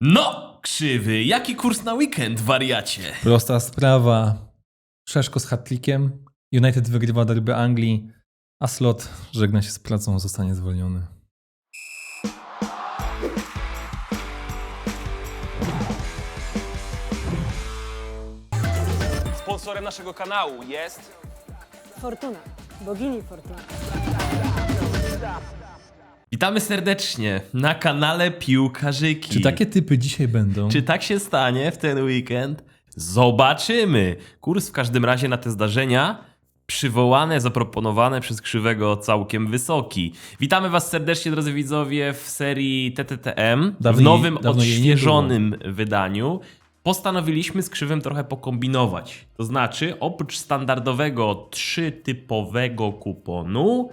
No, krzywy, jaki kurs na weekend, wariacie? Prosta sprawa. Szeszko z hatlikiem. United wygrywa derby Anglii, a Slot żegna się z pracą, zostanie zwolniony. Sponsorem naszego kanału jest Fortuna, bogini Fortuna. Witamy serdecznie na kanale Piłkarzyki. Czy takie typy dzisiaj będą? Czy tak się stanie w ten weekend? Zobaczymy. Kurs w każdym razie na te zdarzenia przywołane, zaproponowane przez Krzywego całkiem wysoki. Witamy Was serdecznie, drodzy widzowie, w serii TTTM, w Dawniej- nowym, dawno jej odświeżonym wydaniu. Postanowiliśmy z Krzywym trochę pokombinować. To znaczy, oprócz standardowego trzytypowego kuponu,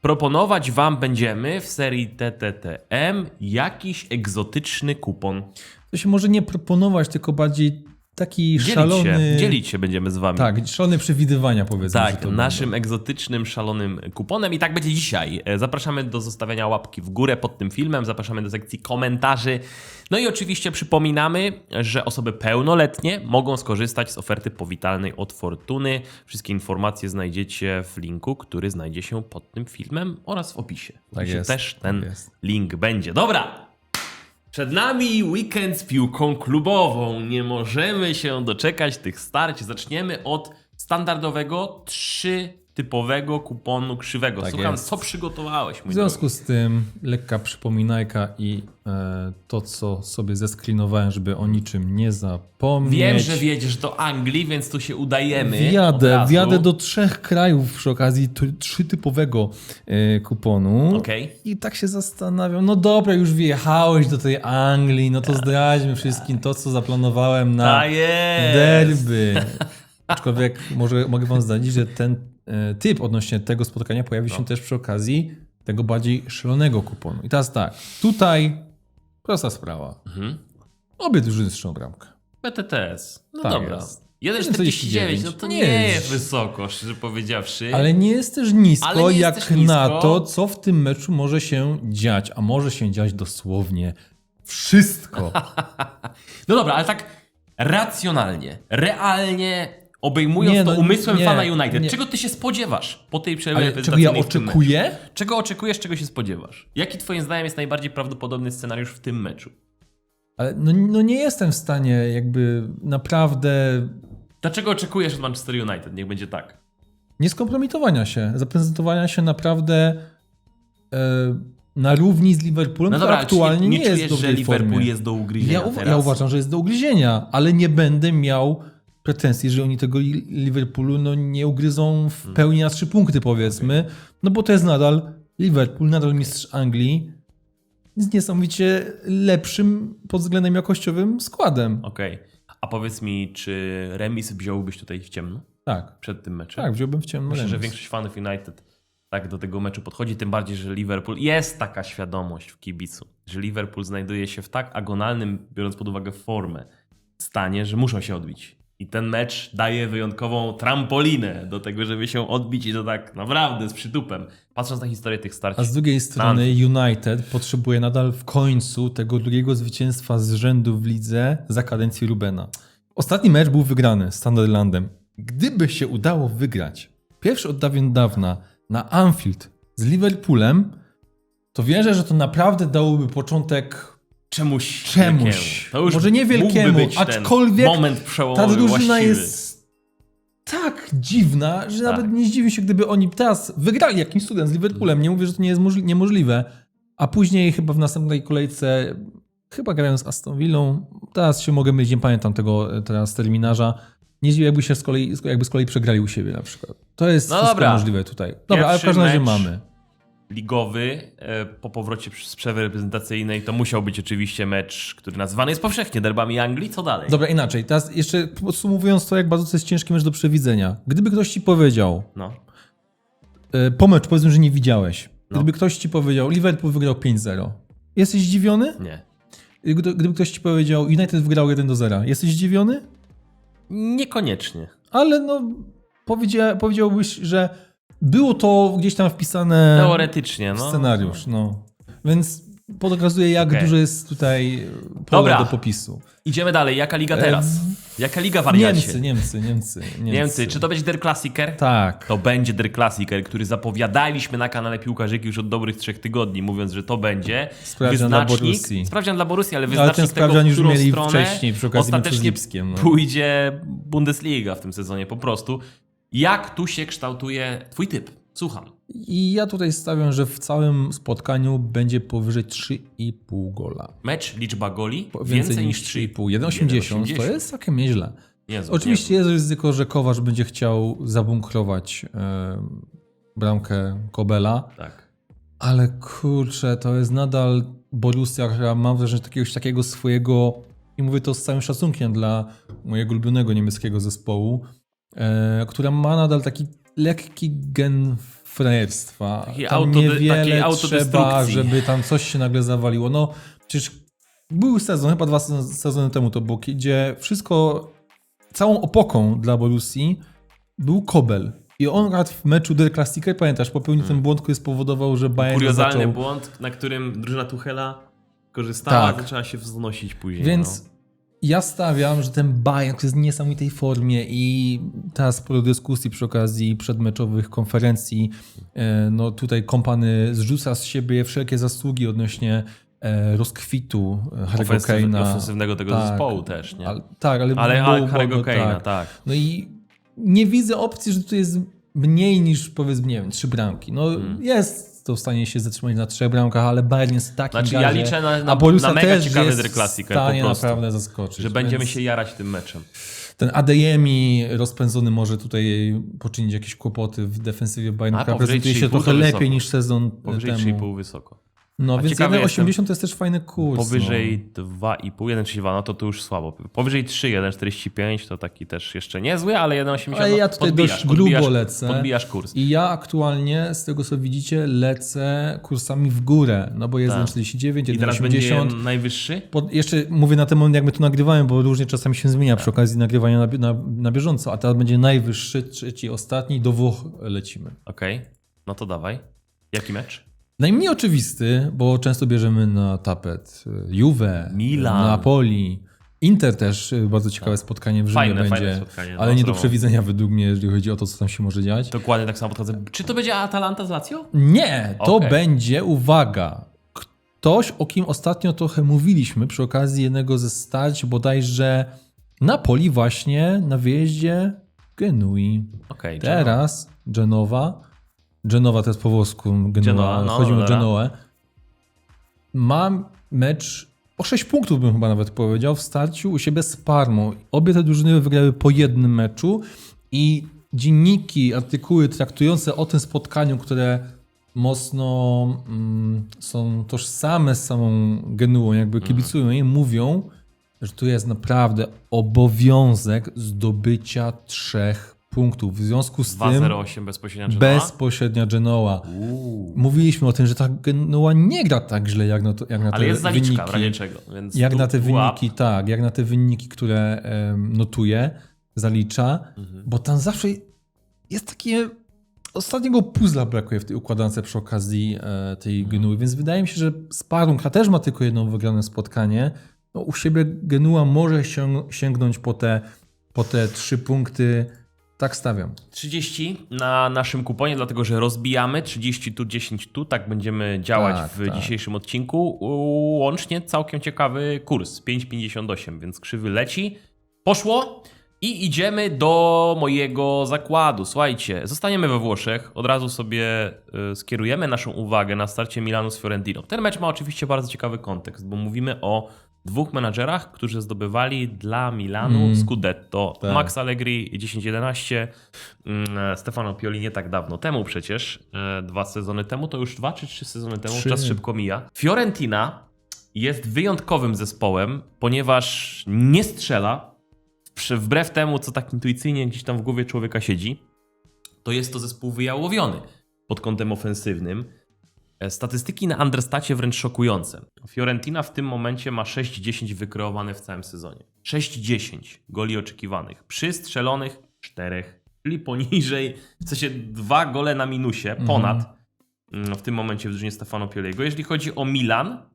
proponować Wam będziemy w serii TTTM jakiś egzotyczny kupon. To się może nie proponować, tylko bardziej taki Dzielić szalony... się, dzielić się będziemy z wami. Tak, szalone przewidywania powiedzmy. Tak, naszym egzotycznym, szalonym kuponem. I tak będzie dzisiaj. E, Zapraszamy do zostawiania łapki w górę pod tym filmem, zapraszamy do sekcji komentarzy. No i oczywiście przypominamy, że osoby pełnoletnie mogą skorzystać z oferty powitalnej od Fortuny. Wszystkie informacje znajdziecie w linku, który znajdzie się pod tym filmem oraz w opisie. W Tak opisie jest, też tak ten jest. link będzie. Dobra, przed nami weekend z piłką klubową. Nie możemy się doczekać tych starć. Zaczniemy od standardowego trzytypowego kuponu krzywego. Tak Słucham, jest. co przygotowałeś, W związku z tym lekka przypominajka i e, to, co sobie zesklinowałem, żeby o niczym nie zapomnieć. Wiem, że wiedziesz do Anglii, więc tu się udajemy. Wjadę, wjadę do trzech krajów przy okazji trzytypowego e, kuponu. Okej. I tak się zastanawiam, no dobra, już wyjechałeś do tej Anglii, no to zdradźmy wszystkim to, co zaplanowałem na Ta jest. derby. Aczkolwiek może, mogę wam zdradzić, że ten typ odnośnie tego spotkania pojawi No. się też przy okazji tego bardziej szalonego kuponu. I teraz tak, tutaj prosta sprawa. Mhm. Obie drużyny strzą bramkę. PTTS. No Tak dobra. jest. 1,49, no to nie, Nie jest wysoko, szczerze powiedziawszy. Ale nie jest też nisko, jest jak też nisko. na to, co w tym meczu może się dziać. A może się dziać dosłownie wszystko. No dobra, ale tak racjonalnie, realnie obejmując Nie, to no, umysłem nie, fana United, nie. czego ty się spodziewasz po tej przerwie Ale czego ja meczu? oczekuję? Czego oczekujesz, czego się spodziewasz? Jaki twoim zdaniem jest najbardziej prawdopodobny scenariusz w tym meczu? Ale no, no nie jestem w stanie jakby naprawdę Dlaczego oczekujesz od Manchester United? Niech będzie tak. nie skompromitowania się, zaprezentowania się naprawdę e, na równi z Liverpoolem, No dobra, aktualnie nie, nie, nie jest czujesz, w że dobrej Liverpool formie. jest do ugryzienia Ja, uwa- ja uważam, że jest do ugryzienia, ale nie będę miał pretensji, że oni tego Li- Liverpoolu no, nie ugryzą w Hmm. pełni na trzy punkty, powiedzmy. No bo to jest nadal Liverpool, nadal mistrz Anglii z niesamowicie lepszym pod względem jakościowym składem. Okej. A powiedz mi, czy remis wziąłbyś tutaj w ciemno Tak, przed tym meczem? tak, wziąłbym w ciemno Myślę, że remis. większość fanów United tak do tego meczu podchodzi, tym bardziej, że Liverpool jest taka świadomość w kibicu, że Liverpool znajduje się w tak agonalnym, biorąc pod uwagę formę, stanie, że muszą się odbić. I ten mecz daje wyjątkową trampolinę do tego, żeby się odbić i to tak naprawdę z przytupem. Patrząc na historię tych starć. A z drugiej strony United potrzebuje nadal w końcu tego drugiego zwycięstwa z rzędu w lidze za kadencji Rubena. Ostatni mecz był wygrany z Sunderlandem. Gdyby się udało wygrać pierwszy od dawien dawna na Anfield z Liverpoolem, to wierzę, że to naprawdę dałoby początek Czemuś. czemuś. Może nie mógłby wielkiemu, aczkolwiek moment ta przełomowy drużyna właściwy. jest tak dziwna, że Tak. nawet nie zdziwię się, gdyby oni teraz wygrali jakimś cudem z Liverpoolem. Nie mówię, że to nie jest możli- niemożliwe. A później chyba w następnej kolejce, chyba grają z Aston Villą, teraz się mogę mylić, nie pamiętam tego e, teraz terminarza. Nie zdziwię, jakby się z kolei, jakby z kolei przegrali u siebie na przykład. To jest No wszystko dobra. możliwe tutaj. Dobra, ale w Pierwszy każdym razie mamy. Ligowy e, po powrocie z przerwy reprezentacyjnej to musiał być oczywiście mecz, który nazywany jest powszechnie derbami Anglii. Co dalej? Dobra, inaczej. Teraz jeszcze podsumowując to, jak bardzo to jest ciężki mecz do przewidzenia. Gdyby ktoś ci powiedział, No. e, po powiedzmy, że nie widziałeś. No. Gdyby ktoś ci powiedział, Liverpool wygrał 5-0. Jesteś zdziwiony? Nie. Gdy- Gdyby ktoś ci powiedział, United wygrał 1-0. Jesteś zdziwiony? Niekoniecznie. Ale no, powiedzia, powiedziałbyś, że było to gdzieś tam wpisane Teoretycznie, w no. scenariusz. No. Więc pokazuje, jak dużo jest tutaj pole Dobra. do popisu. Idziemy dalej. Jaka liga teraz? Jaka liga wariacie? Niemcy, Niemcy, Niemcy, Niemcy. Niemcy. Czy to będzie Der Klassiker? Tak. To będzie Der Klassiker, który zapowiadaliśmy na kanale Piłkarzyki już od dobrych trzech tygodni, mówiąc, że to będzie Sprawdzian dla Borussii. Sprawdzian dla Borussii, ale Ale wyznacznik ten tego, sprawdzian w już mieli wcześniej przy okazji meczu z ostatecznie Lipskiem, no. pójdzie Bundesliga w tym sezonie po prostu. Jak tu się kształtuje twój typ? Słucham. I ja tutaj stawiam, że w całym spotkaniu będzie powyżej 3,5 gola. Mecz, liczba goli, Po- więcej, niż 3,5. 3,5. 1,80 to jest całkiem nieźle. Niezłe, Oczywiście niezłe. jest ryzyko, że Kowacz będzie chciał zabunkrować e, bramkę Kobela, Tak. ale kurczę, to jest nadal Borussia, która mam wrażenie takiegoś takiego swojego, i mówię to z całym szacunkiem dla mojego ulubionego niemieckiego zespołu, która ma nadal taki lekki gen frajerstwa. Takiej Tam takiej niewiele trzeba, żeby tam coś się nagle zawaliło. No przecież był sezon, chyba dwa sezony- sezony temu to było, gdzie wszystko, całą opoką dla Borussii był Kobel. I on akurat w meczu Der Klassiker, pamiętasz, popełnił ten błąd, który spowodował, że Bayern Kuriozalny zaczął... błąd, na którym drużyna Tuchela korzystała, Tak. zaczęła się wznosić później. Więc no. Ja stawiam, że ten Bayern, jest w niesamowitej formie i teraz sporo dyskusji przy okazji przedmeczowych konferencji, e, no tutaj kompany zrzuca z siebie wszelkie zasługi odnośnie e, rozkwitu e, Harry'ego Kane'a. ofensywnego tego Tak. zespołu też, nie? Ale, tak, ale, Ale Harry'ego Kane'a, tak. tak. No i nie widzę opcji, że tu jest mniej niż powiedzmy, nie wiem, trzy bramki. No jest to w stanie się zatrzymać na trzech bramkach, ale Bayern jest taki Znaczy ja liczę na, na, na mega ciekawy Der Klassiker w po stanie prostu. naprawdę zaskoczyć. Że będziemy więc się jarać tym meczem. Ten Adeyemi rozpędzony może tutaj poczynić jakieś kłopoty w defensywie Bayernu, która prezentuje się 3,5 trochę to lepiej wysoko. niż sezon Powyżej temu. 3,5 wysoko. No A więc ciekawy 1,80 to jest też fajny kurs. Powyżej 2,5, 1,32, no to to już słabo. Powyżej 3, 1,45 to taki też jeszcze niezły, ale 1,80 Ale no, ja tutaj podbijasz, dość grubo podbijasz, lecę. Podbijasz kurs. No. I ja aktualnie, z tego co widzicie, lecę kursami w górę, no bo jest Tak. 1,49, I teraz będzie 1,80. najwyższy? Pod, jeszcze mówię na ten moment, jak my tu nagrywamy, bo różnie czasami się zmienia Tak. przy okazji nagrywania na, na, na bieżąco, a teraz będzie najwyższy, trzeci, ostatni, do Włoch lecimy. Okej, no to dawaj. Jaki mecz? Najmniej oczywisty, bo często bierzemy na tapet y, Juve, Milan. Napoli, Inter też y, bardzo ciekawe spotkanie w Rzymie Fajne, będzie, fajne spotkanie, no, ale nie do przewidzenia według mnie, jeżeli chodzi o to, co tam się może dziać. Dokładnie tak samo podchodzę. Czy to będzie Atalanta z Lazio? Nie, to Okej. będzie, uwaga, ktoś, o kim ostatnio trochę mówiliśmy przy okazji jednego ze starć, bodajże Napoli właśnie na wyjeździe Genui. Okej, Teraz Genowa, Genowa to jest po włosku, Genoa, Genoa, no, chodzi o. Genoę, ma mecz o 6 punktów bym chyba nawet powiedział w starciu u siebie z Parmą. Obie te drużyny wygrały po jednym meczu i dzienniki, artykuły traktujące o tym spotkaniu, które mocno mm, są tożsame z samą Genuą, jakby kibicują jej, mówią, że tu jest naprawdę obowiązek zdobycia trzech punktów. W związku z tym 2-0-8 bezpośrednio Genoa? bezpośrednia Genoa. Mówiliśmy o tym, że ta Genoa nie gra tak źle, jak na, to, jak na te Ale jest zaliczka wyniki. w razie czego. Więc Jak na te wyniki, tak, jak na te wyniki, które em, notuje, zalicza, Mhm. bo tam zawsze jest takie ostatniego puzla brakuje w tej układance przy okazji e, tej Mhm. Genui, więc wydaje mi się, że Sparun, która też ma tylko jedno wygrane spotkanie, no u siebie Genua może sięg- sięgnąć po te, po te trzy punkty. Tak stawiam. 30 na naszym kuponie, dlatego że rozbijamy 30 tu, 10 tu. Tak będziemy działać Tak, w tak. dzisiejszym odcinku. Łącznie całkiem ciekawy kurs 5,58, więc krzywy leci. Poszło i idziemy do mojego zakładu. Słuchajcie, zostaniemy we Włoszech. Od razu sobie y, skierujemy naszą uwagę na starcie Milanu z Fiorentiną. Ten mecz ma oczywiście bardzo ciekawy kontekst, bo mówimy o dwóch menadżerach, którzy zdobywali dla Milanu Mm. Scudetto. Tak. Max Allegri 10-11, mm, Stefano Pioli nie tak dawno temu przecież, e, dwa sezony temu, to już dwa czy trzy sezony temu, Trzy. czas szybko mija. Fiorentina jest wyjątkowym zespołem, ponieważ nie strzela, wbrew temu, co tak intuicyjnie gdzieś tam w głowie człowieka siedzi, to jest to zespół wyjałowiony pod kątem ofensywnym. E, Statystyki na Understacie wręcz szokujące. Fiorentina w tym momencie ma 6-10 wykreowane w całym sezonie. 6-10 goli oczekiwanych. Przy strzelonych 4, czyli poniżej, w sensie dwa gole na minusie, ponad mm, w tym momencie w drużynie Stefano Pioliego. Jeśli chodzi o Milan,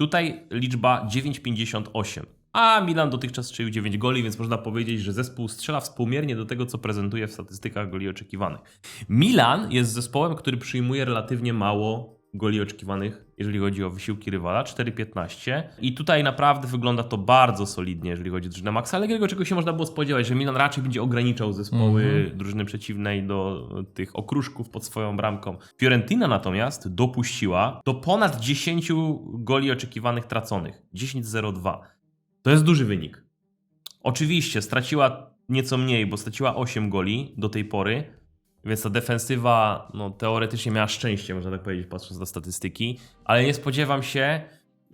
Tutaj liczba 9,58. A Milan dotychczas strzelił 9 goli, więc można powiedzieć, że zespół strzela współmiernie do tego, co prezentuje w statystykach goli oczekiwanych. Milan jest zespołem, który przyjmuje relatywnie mało goli oczekiwanych, jeżeli chodzi o wysiłki rywala, 4,15. I tutaj naprawdę wygląda to bardzo solidnie, jeżeli chodzi o drużynę Maxa Allegriego, czego się można było spodziewać, że Milan raczej będzie ograniczał zespoły drużyny przeciwnej do tych okruszków pod swoją bramką. Fiorentina natomiast dopuściła do ponad 10 goli oczekiwanych traconych. 10,02. To jest duży wynik. Oczywiście straciła nieco mniej, bo straciła 8 goli do tej pory, więc ta defensywa no, teoretycznie miała szczęście, można tak powiedzieć, patrząc na statystyki, ale nie spodziewam się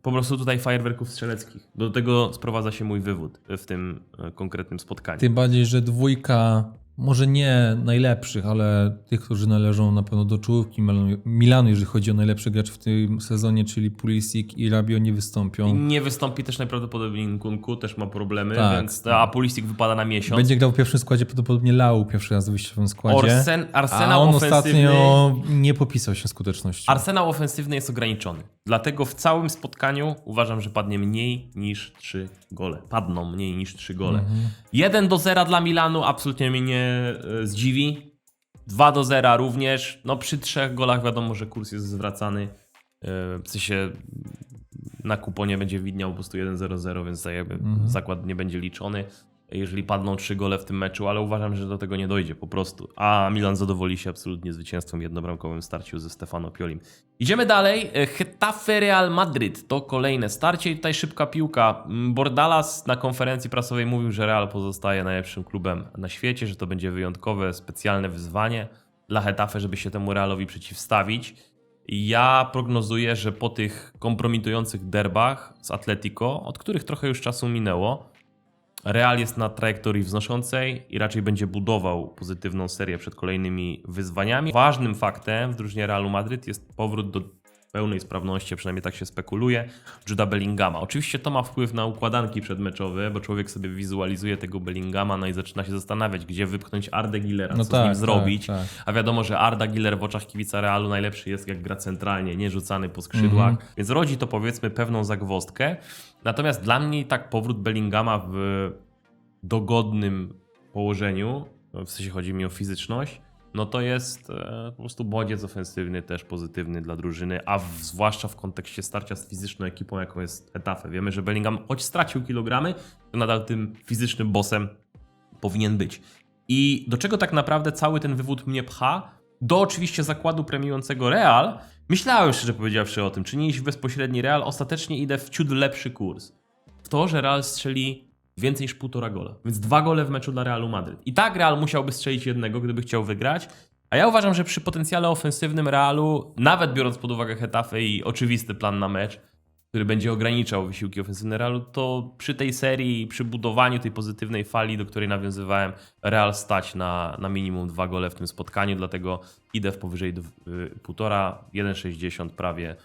po prostu tutaj fajerwerków strzeleckich. Do tego sprowadza się mój wywód w tym e, konkretnym spotkaniu. Tym bardziej, że dwójka, może nie najlepszych, ale tych, którzy należą na pewno do czołówki Milanu- jeżeli chodzi o najlepszych graczy w tym sezonie, czyli Pulisic i Rabio nie wystąpią. Nie wystąpi też najprawdopodobniej Nkunku, też ma problemy, Tak. więc a Pulisic wypada na miesiąc. Będzie grał w pierwszym składzie, prawdopodobnie Lau pierwszy raz w wyjściowym składzie. Orsen, a on ofensywny... ostatnio nie popisał się skutecznością. Arsenał ofensywny jest ograniczony. Dlatego w całym spotkaniu uważam, że padnie mniej niż 3 gole. Padną mniej niż 3 gole. 1 do 0 dla Milanu absolutnie mnie nie e, zdziwi. 2 do 0 również. No przy trzech golach wiadomo, że kurs jest zwracany. E, W sensie na kuponie będzie widniał po prostu 1-0-0, więc tak jakby zakład nie będzie liczony, jeżeli padną trzy gole w tym meczu, ale uważam, że do tego nie dojdzie po prostu. A Milan zadowoli się absolutnie zwycięstwem jednobramkowym starciu ze Stefano Piolim. Idziemy dalej. E, Getafe Real Madryt to kolejne starcie i tutaj szybka piłka. Mm, Bordalas na konferencji prasowej mówił, że Real pozostaje najlepszym klubem na świecie, że to będzie wyjątkowe, specjalne wyzwanie dla Getafe, żeby się temu Realowi przeciwstawić. Ja prognozuję, że po tych kompromitujących derbach z Atletico, od których trochę już czasu minęło, Real jest na trajektorii wznoszącej i raczej będzie budował pozytywną serię przed kolejnymi wyzwaniami. Ważnym faktem w drużynie Realu Madryt jest powrót do pełnej sprawności, przynajmniej tak się spekuluje, Juda Bellingama. Oczywiście to ma wpływ na układanki przedmeczowe, bo człowiek sobie wizualizuje tego Bellingama, no i zaczyna się zastanawiać, gdzie wypchnąć Ardę Gillera, No co z tak, nim tak, zrobić. tak. A wiadomo, że Arda Giller w oczach kibica Realu najlepszy jest jak gra centralnie, nie rzucany po skrzydłach, Mhm. więc rodzi to powiedzmy pewną zagwozdkę. Natomiast dla mnie tak powrót Bellingama w dogodnym położeniu, w sensie chodzi mi o fizyczność, no to jest e, po prostu bodziec ofensywny też pozytywny dla drużyny, a w, zwłaszcza w kontekście starcia z fizyczną ekipą, jaką jest Etafe. Wiemy, że Bellingham choć stracił kilogramy, to nadal tym fizycznym bossem powinien być. I do czego tak naprawdę cały ten wywód mnie pcha? Do oczywiście zakładu premiującego Real. Myślałem szczerze powiedziawszy o tym, czy nie iść w bezpośredni Real. Ostatecznie idę w ciut lepszy kurs. W to, że Real strzeli więcej niż półtora gola. Więc dwa gole w meczu dla Realu Madryt. I tak Real musiałby strzelić jednego, gdyby chciał wygrać. A ja uważam, że przy potencjale ofensywnym Realu, nawet biorąc pod uwagę Hetafe i oczywisty plan na mecz, który będzie ograniczał wysiłki ofensywne Realu, to przy tej serii, przy budowaniu tej pozytywnej fali, do której nawiązywałem, Real stać na, na minimum dwa gole w tym spotkaniu, dlatego idę w powyżej dw- y, półtora, 1,60 prawie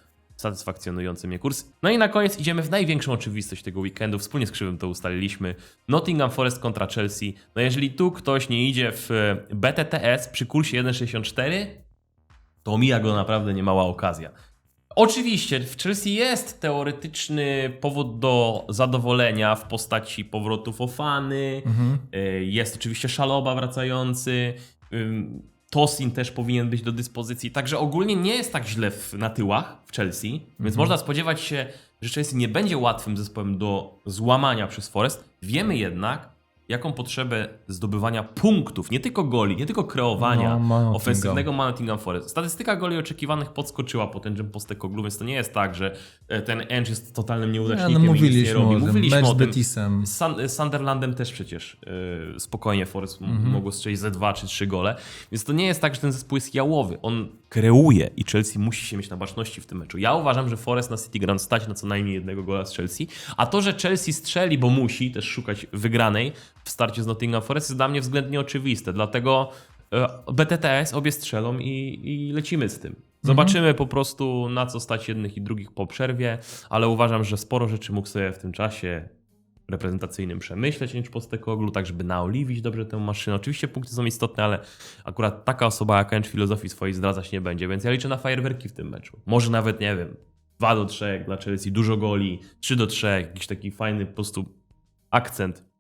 satysfakcjonujący mnie kurs. No i na koniec idziemy w największą oczywistość tego weekendu. Wspólnie z Krzywym to ustaliliśmy. Nottingham Forest kontra Chelsea. No jeżeli tu ktoś nie idzie w y, BTTS przy kursie 1,64, to mija go naprawdę niemała okazja. Oczywiście w Chelsea jest teoretyczny powód do zadowolenia w postaci powrotu Fofany. Y, Jest oczywiście Szaloba wracający. Tosin też powinien być do dyspozycji. Także ogólnie nie jest tak źle w, na tyłach w Chelsea, więc można spodziewać się, że Chelsea nie będzie łatwym zespołem do złamania przez Forest. Wiemy jednak, jaką potrzebę zdobywania punktów, nie tylko goli, nie tylko kreowania No, ofensywnego ma Nottingham Forest. Statystyka goli oczekiwanych podskoczyła po tęczym Postekoglu, więc to nie jest tak, że e, ten Edge jest totalnym nieudacznikiem no, i nic nie mówiliśmy robi. Mówiliśmy Mecz o tym. Betisem. Z Sunderlandem też przecież yy, spokojnie Forest Mhm. mogło strzelić ze dwa czy trzy gole. Więc to nie jest tak, że ten zespół jest jałowy. On kreuje i Chelsea musi się mieć na baczności w tym meczu. Ja uważam, że Forest na City Ground stać na co najmniej jednego gola z Chelsea. A to, że Chelsea strzeli, bo musi też szukać wygranej w starcie z Nottingham Forest jest dla mnie względnie oczywiste. Dlatego e, BTTS obie strzelą i, i lecimy z tym. Zobaczymy po prostu na co stać jednych i drugich po przerwie, ale uważam, że sporo rzeczy mógł sobie w tym czasie reprezentacyjnym przemyśleć niż Postekoglu, tak żeby naoliwić dobrze tę maszynę. Oczywiście punkty są istotne, ale akurat taka osoba jak Ench filozofii swojej zdradzać nie będzie, więc ja liczę na fajerwerki w tym meczu. Może nawet, nie wiem, 2 do 3 dla Chelsea, dużo goli, 3 do 3, jakiś taki fajny po prostu akcent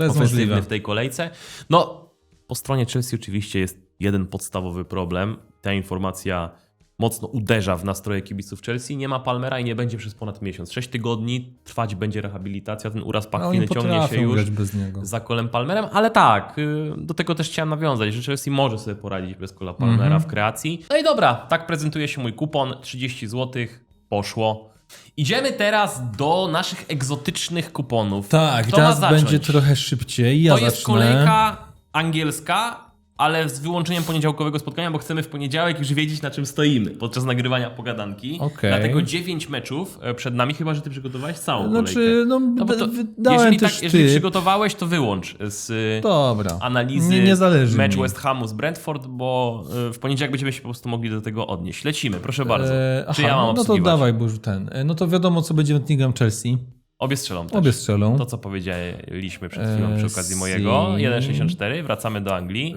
To jest ofensywny możliwe. w tej kolejce. No, po stronie Chelsea oczywiście jest jeden podstawowy problem. Ta informacja mocno uderza w nastroje kibiców Chelsea. Nie ma Palmera i nie będzie przez ponad miesiąc. 6 tygodni trwać będzie rehabilitacja. Ten uraz A pachwiny ciągnie się już bez niego. za Colem Palmerem, ale tak, y, do tego też chciałem nawiązać, że Chelsea może sobie poradzić bez Cola Palmera Mhm. w kreacji. No i dobra, tak prezentuje się mój kupon, 30 zł, poszło. Idziemy teraz do naszych egzotycznych kuponów. Tak, Kto teraz będzie trochę szybciej. Ja To jest zacznę. kolejka angielska, ale z wyłączeniem poniedziałkowego spotkania, bo chcemy w poniedziałek już wiedzieć, na czym stoimy podczas nagrywania pogadanki. Okej. Dlatego 9 meczów e, przed nami, chyba że ty przygotowałeś całą kolejkę. Znaczy, no, No bo to, jeżeli, tak, jeżeli przygotowałeś, to wyłącz z y, Dobra. analizy Nie, nie zależy mecz mi. West Hamu z Brentford, bo y, w poniedziałek będziemy się po prostu mogli do tego odnieść. Lecimy, proszę bardzo. E, Czy aha, ja mam no to obsługiwać? dawaj, bo ten. E, No to wiadomo, co będzie Nottingham Chelsea. Obie strzelą też. Obie strzelą. To, co powiedzieliśmy przed chwilą przy E, okazji mojego. 1,64, wracamy do Anglii. E,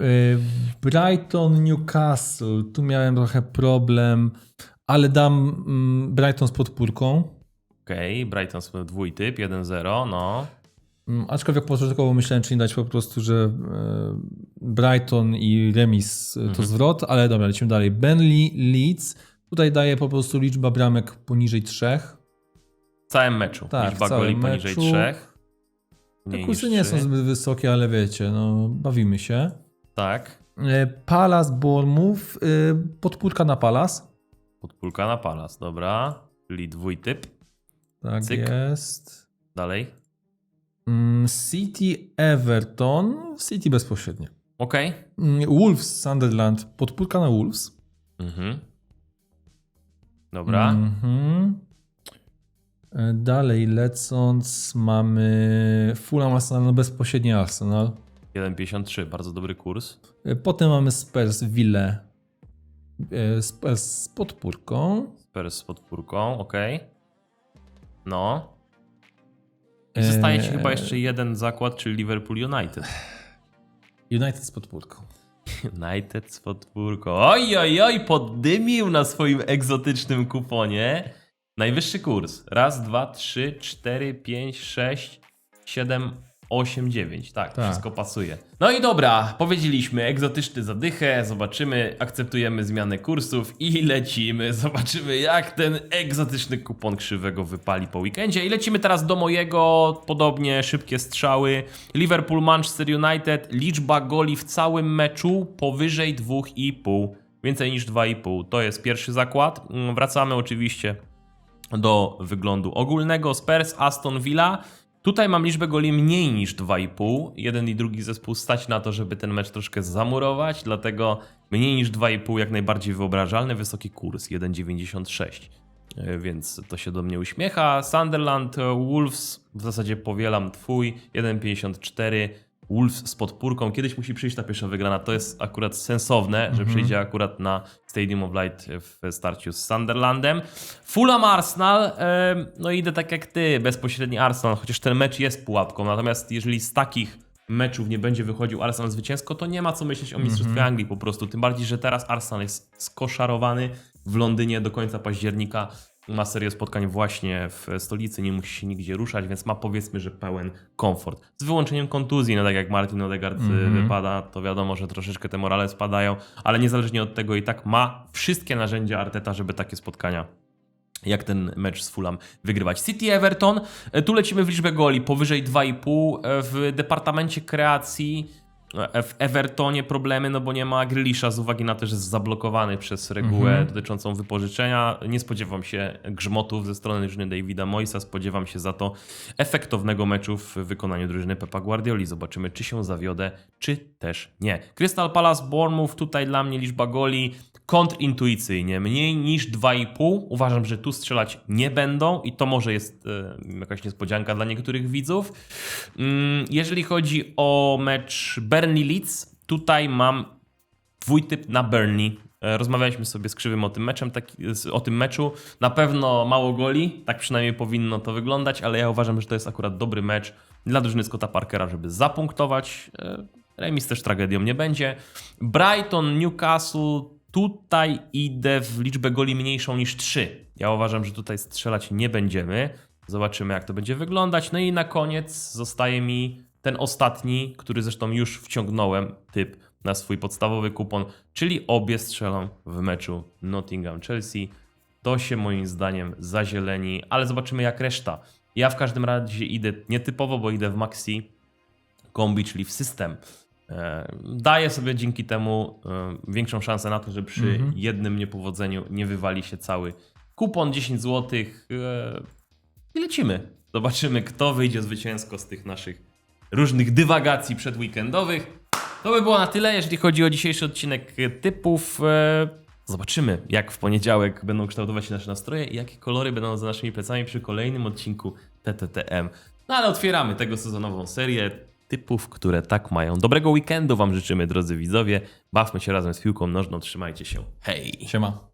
Brighton, Newcastle. Tu miałem trochę problem, ale dam mm, Brighton z podpórką. Okej, Brighton sobie dwójtyp, 1-0, no. Mm, Aczkolwiek początkowo myślałem, czy nie dać po prostu, że e, Brighton i remis to Mhm. zwrot, ale dobra, lecimy dalej. Burnley, Leeds. Tutaj daję po prostu liczba bramek poniżej trzech. Całym meczu. Tak, Liczba goli poniżej meczu. 3. Te kursy nie są zbyt wysokie, ale wiecie, no bawimy się. Tak. E, Palace, Bournemouth, e, podpórka na Palace. Podpólka na palas, dobra. Czyli dwójtyp. Tak Cyk. jest. Dalej. Mm, City, Everton, City bezpośrednio. Okej. Mm, Wolves, Sunderland, podpórka na Wolves. Mhm. Dobra. Mhm. E, Dalej lecąc mamy Fulham Arsenal, no bezpośrednio Arsenal. 1,53, bardzo dobry kurs. E, Potem mamy Spurs, Ville. E, Spurs z podpórką. Spurs z podpórką, okej. No. I zostaje ci Eee. chyba jeszcze jeden zakład, czyli Liverpool United. United z podpórką. United z podpórką. Oj, oj, oj, poddymił na swoim egzotycznym kuponie. Najwyższy kurs. Raz, dwa, trzy, cztery, pięć, sześć, siedem, osiem, dziewięć. Tak, Tak. wszystko pasuje. No i dobra, powiedzieliśmy egzotyczny zadychę, zobaczymy, akceptujemy zmianę kursów i lecimy. Zobaczymy, jak ten egzotyczny kupon krzywego wypali po weekendzie. I lecimy teraz do mojego, podobnie szybkie strzały. Liverpool, Manchester United, liczba goli w całym meczu powyżej 2,5. Więcej niż 2,5. To jest pierwszy zakład. Mm, Wracamy oczywiście do wyglądu ogólnego. Spurs, Aston Villa. Tutaj mam liczbę goli mniej niż 2,5. Jeden i drugi zespół stać na to, żeby ten mecz troszkę zamurować, dlatego mniej niż 2,5 jak najbardziej wyobrażalny. Wysoki kurs 1,96. E, Więc to się do mnie uśmiecha. Sunderland, e, Wolves, w zasadzie powielam twój, 1,54. Wolves z podpórką. Kiedyś musi przyjść ta pierwsza wygrana. To jest akurat sensowne, że przyjdzie akurat na Stadium of Light w starciu z Sunderlandem. Fulham Arsenal, no idę tak jak ty, bezpośredni Arsenal, chociaż ten mecz jest pułapką. Natomiast jeżeli z takich meczów nie będzie wychodził Arsenal zwycięsko, to nie ma co myśleć o Mistrzostwie Anglii po prostu. Tym bardziej, że teraz Arsenal jest skoszarowany w Londynie do końca października. Ma serię spotkań właśnie w stolicy, nie musi się nigdzie ruszać, więc ma powiedzmy, że pełen komfort. Z wyłączeniem kontuzji, no tak jak Martin Odegaard Mhm. wypada, to wiadomo, że troszeczkę te morale spadają, ale niezależnie od tego i tak ma wszystkie narzędzia Arteta, żeby takie spotkania jak ten mecz z Fulham wygrywać. City Everton, e, tu lecimy w liczbę goli powyżej 2,5 e, w departamencie kreacji. E, W Evertonie problemy, no bo nie ma Grealisha z uwagi na to, że jest zablokowany przez regułę Mhm. dotyczącą wypożyczenia. Nie spodziewam się grzmotów ze strony drużyny Davida Moisa, spodziewam się za to efektownego meczu w wykonaniu drużyny Pepa Guardioli. Zobaczymy, czy się zawiodę, czy też nie. Crystal Palace, Bournemouth, tutaj dla mnie liczba goli kontrintuicyjnie mniej niż 2,5. Uważam, że tu strzelać nie będą i to może jest jakaś niespodzianka dla niektórych widzów. Mm, jeżeli chodzi o mecz Burnley-Leeds, tutaj mam dwójtyp na Burnley. E, Rozmawialiśmy sobie z Krzywym o tym, meczem, taki, z- o tym meczu. Na pewno mało goli, tak przynajmniej powinno to wyglądać, ale ja uważam, że to jest akurat dobry mecz dla drużyny Scotta Parkera, żeby zapunktować. E, Remis też tragedią nie będzie. Brighton, Newcastle, tutaj idę w liczbę goli mniejszą niż 3. Ja uważam, że tutaj strzelać nie będziemy. Zobaczymy, jak to będzie wyglądać. No i na koniec zostaje mi ten ostatni, który zresztą już wciągnąłem, typ na swój podstawowy kupon, czyli obie strzelą w meczu Nottingham-Chelsea. To się moim zdaniem zazieleni, ale zobaczymy jak reszta. Ja w każdym razie idę nietypowo, bo idę w maxi kombi, czyli w system. E, Daję sobie dzięki temu e, większą szansę na to, że przy jednym niepowodzeniu nie wywali się cały kupon 10 zł. I lecimy. Zobaczymy, kto wyjdzie zwycięsko z tych naszych różnych dywagacji przedweekendowych. To by było na tyle, jeżeli chodzi o dzisiejszy odcinek typów. E, Zobaczymy, jak w poniedziałek będą kształtować się nasze nastroje i jakie kolory będą za naszymi plecami przy kolejnym odcinku TTTM. No ale otwieramy tego sezonową serię typów, które tak mają. Dobrego weekendu Wam życzymy, drodzy widzowie. Bawmy się razem z piłką nożną. Trzymajcie się. Hej! Siema.